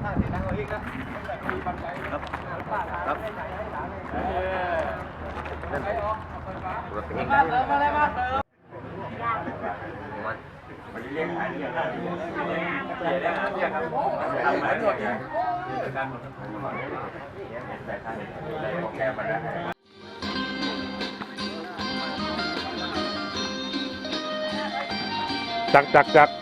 ครับครับนั่นตัวเองมาเติมมาเลยมาเติมมันเรียกหาเรียกหาเรียกเรียกหาเรียกครับทำหมายตรวจการหมดแต่ท่านได้โปรแกรมมาแล้วจักจักจักมา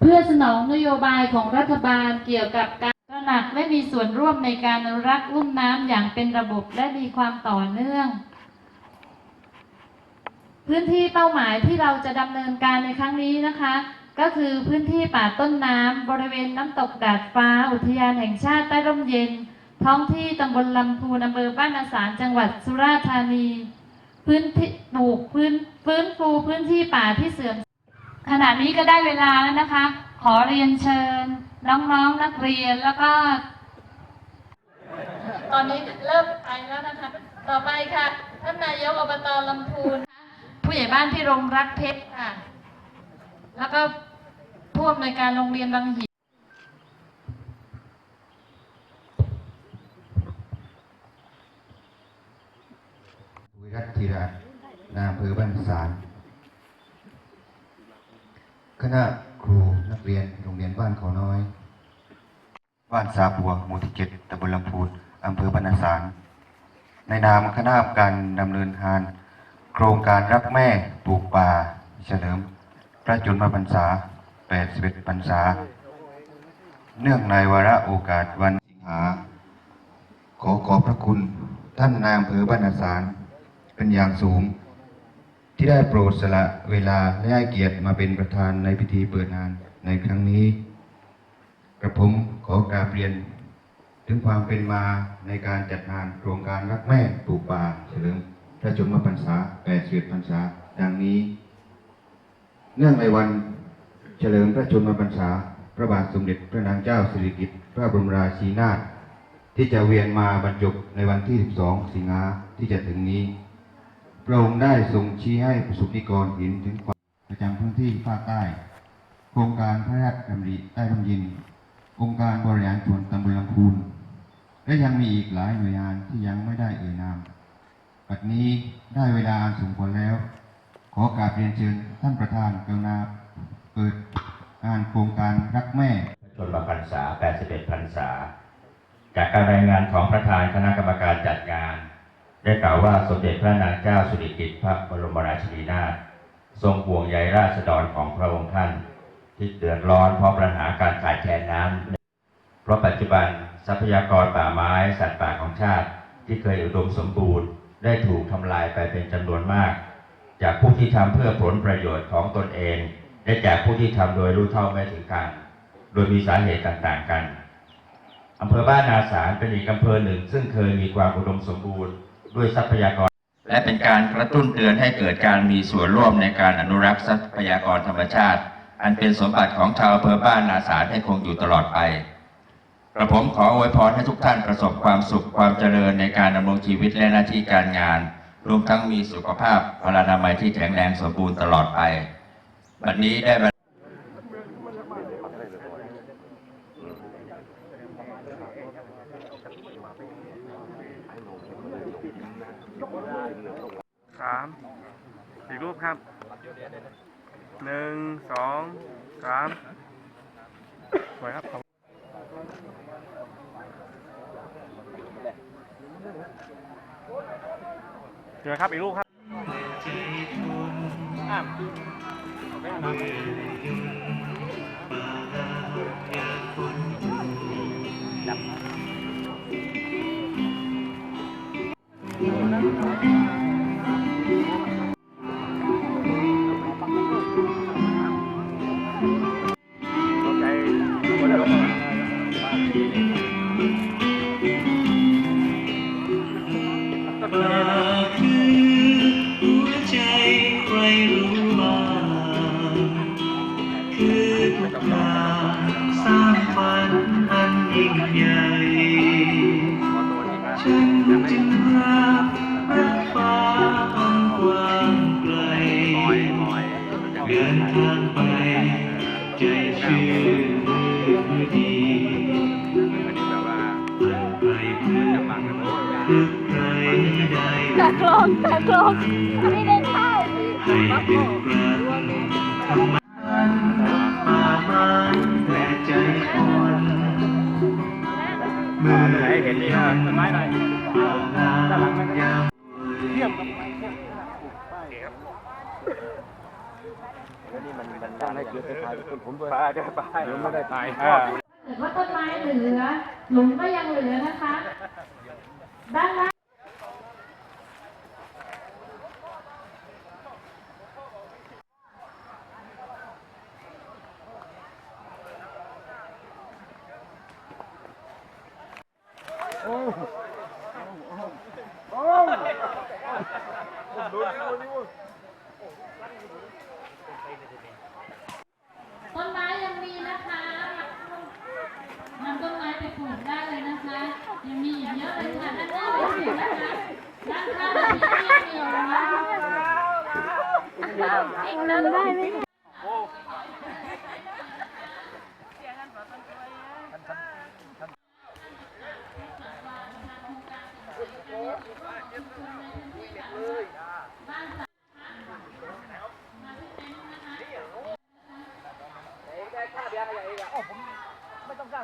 เพื่อสนองนโยบายของรัฐบาลเกี่ยวกับการตระหนักและมีส่วนร่วมในการอนุรักษ์ลุ่มน้ำอย่างเป็นระบบและมีความต่อเนื่อง พื้นที่เป้าหมายที่เราจะดำเนินการในครั้งนี้นะคะ ก็คือพื้นที่ป่าต้นน้ำบริเวณน้ำตกดาดฟ้า อุทยานแห่งชาติใต้ร่มเย็น ท้องที่ตำบลลำพูนอำเภอบ้านนาสารจังหวัดสุราษฎร์ธานี พื้นที่ปลูกพื้นฟื้นฟูพื้นที่ป่าที่เสื่อม ขณะนี้ก็ได้เวลาแล้วนะคะ ขอเรียนเชิญ น้องๆนักเรียนแล้วก็ ตอนนี้เริ่มไปแล้วนะคะ ต่อไปค่ะ ท่านนายกอบตลำพูนค่ะผู้ใหญ่บ้านที่รงรักเพชรค่ะ แล้วก็ผู้อำนวยการโรงเรียนบางหินวิรัตธีระนามอำเภอบ้านสาร คณะครูนักเรียนโรงเรียนบ้านเขาน้อย บ้านสาบัวหมู่ที่เจ็ดตำบลลำพูนอำเภอบ้านนาสาร ในนามคณะการดำเนินงาน โครงการรักแม่ปลูกป่า เฉลิม พระจุลพรรษา 81พรรษา เนื่องในวาระโอกาสวันสิงหา ขอขอบพระคุณท่านนายอำเภอบ้านนาสาร เป็นอย่างสูง ที่ได้โปรดสละเวลาและให้เกียรติมาเป็นประธานในพิธีเปิดงานในครั้งนี้ กระผมขอกราบเรียน ถึงความเป็นมาในการจัดงานโครงการรักแม่ปลูกป่าเฉลิมพระชนมพรรษา81พรรษา ดังนี้ เนื่องในวันเฉลิมพระชนมพรรษา พระบาทสมเด็จพระนางเจ้าสิริกิติ์พระบรมราชินีนาถที่จะเวียนมาบรรจบในวันที่ 12 สิงหาที่จะถึงนี้ พระองค์ได้ทรงชี้ให้ประสบนิกรเห็นถึงความประจำพื้นที่ภาคใต้ โครงการพระราชดำริใต้ร่มยิน องค์การบริหารส่วนตำบลลำพูน และยังมีอีกหลายหน่วยงานที่ยังไม่ได้เอ่ยนามปัจจุนี้ได้เวลาอันสมควรแล้ว ขอกราบเรียนเชิญท่านประธานกรุณาเปิดงานโครงการรักแม่ชนมพรรษา 81 พรรษา จากการรายงานของประธานคณะกรรมการจัดงาน ได้กล่าวว่าสมเด็จพระนางเจ้าสิริกิติ์พระบรมราชินีนาถทรงห่วงใยราษฎรของพระองค์ท่าน ที่เดือดร้อนเพราะปัญหาการขาดแคลนน้ำเพราะปัจจุบันทรัพยากรป่าไม้สัตว์ป่าของชาติ ที่เคยอุดมสมบูรณ์ได้ถูกทำลายไปเป็นจำนวนมาก จากผู้ที่ทำเพื่อผลประโยชน์ของตนเอง และจากผู้ที่ทำโดยรู้เท่าไม่ถึงการ โดยมีสาเหตุต่างๆกันอำเภอบ้านนาสารเป็นอีกอำเภอหนึ่ง ซึ่งเคยมีความอุดมสมบูรณ์ ด้วยทรัพยากร และเป็นการกระตุ้นเตือนให้เกิดการมีส่วนร่วมในการอนุรักษ์ทรัพยากรธรรมชาติ อันเป็นสมบัติของชาวอำเภอบ้านนาสารให้คงอยู่ตลอดไปกระผมขออวยพรให้ทุกท่านประสบความสุขความเจริญในการดำรงชีวิตและหน้าที่การงาน รวมทั้งมีสุขภาพพลานามัยที่แข็งแรงสมบูรณ์ตลอดไป บัดนี้ได้าสามอีกรูปครับหนึ่งสองสามสวยครับขอบเจอครับอีกรูปครับอะเได้ตะกลงตะกลงไม่ได้เข้าให้เป็นกลางธรรมอันป่ามันและใจอ่อนเมื่อเห็นฉันงามยามป้าได้ป้าไม่ได้ไปอ่าเกิดว่าต้นไม้เหลือหลุมก็ยังเหลือนะคะ ด้านล่าง ต้นไม้ยังมีนะคะนำต้นไม้ไปปลูกได้เลยนะคะ ยังมีอีกเยอะเลยค่ะด้านหน้าไม่ถึงนะคะด้านข้างมีที่เดียวนะคะอีกห ไม่ต้องได้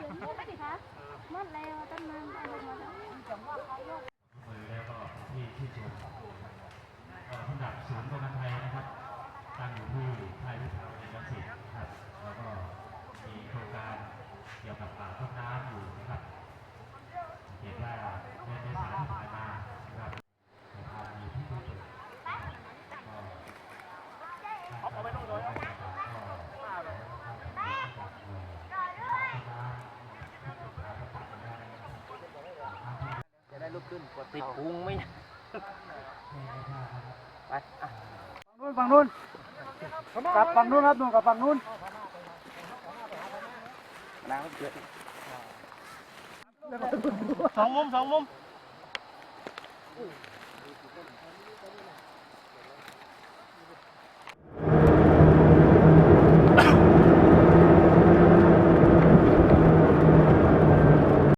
ไหมแล้วก็ที่ที่ชมเอ่อสำหรับศูนย์ประกันภัยนะครับ ตั้งอยู่ที่ไทยวิทยาลัยรังสิตนะครับ แล้วก็มีโครงการเกี่ยวกับป่าต้นน้ำอยู่นะครับ เห็นว่าเดือนเมษายนที่ผ่านมานะครับในทางมีที่ที่สุดก็เอาไปต้องโดนก็ จะได้ลุกขึ้นกดติดพุงไม่ฝั่งนู้นกลับฝั่งนู้นครับนู่นกลับฝั่งนู้นสองมุมสองมุม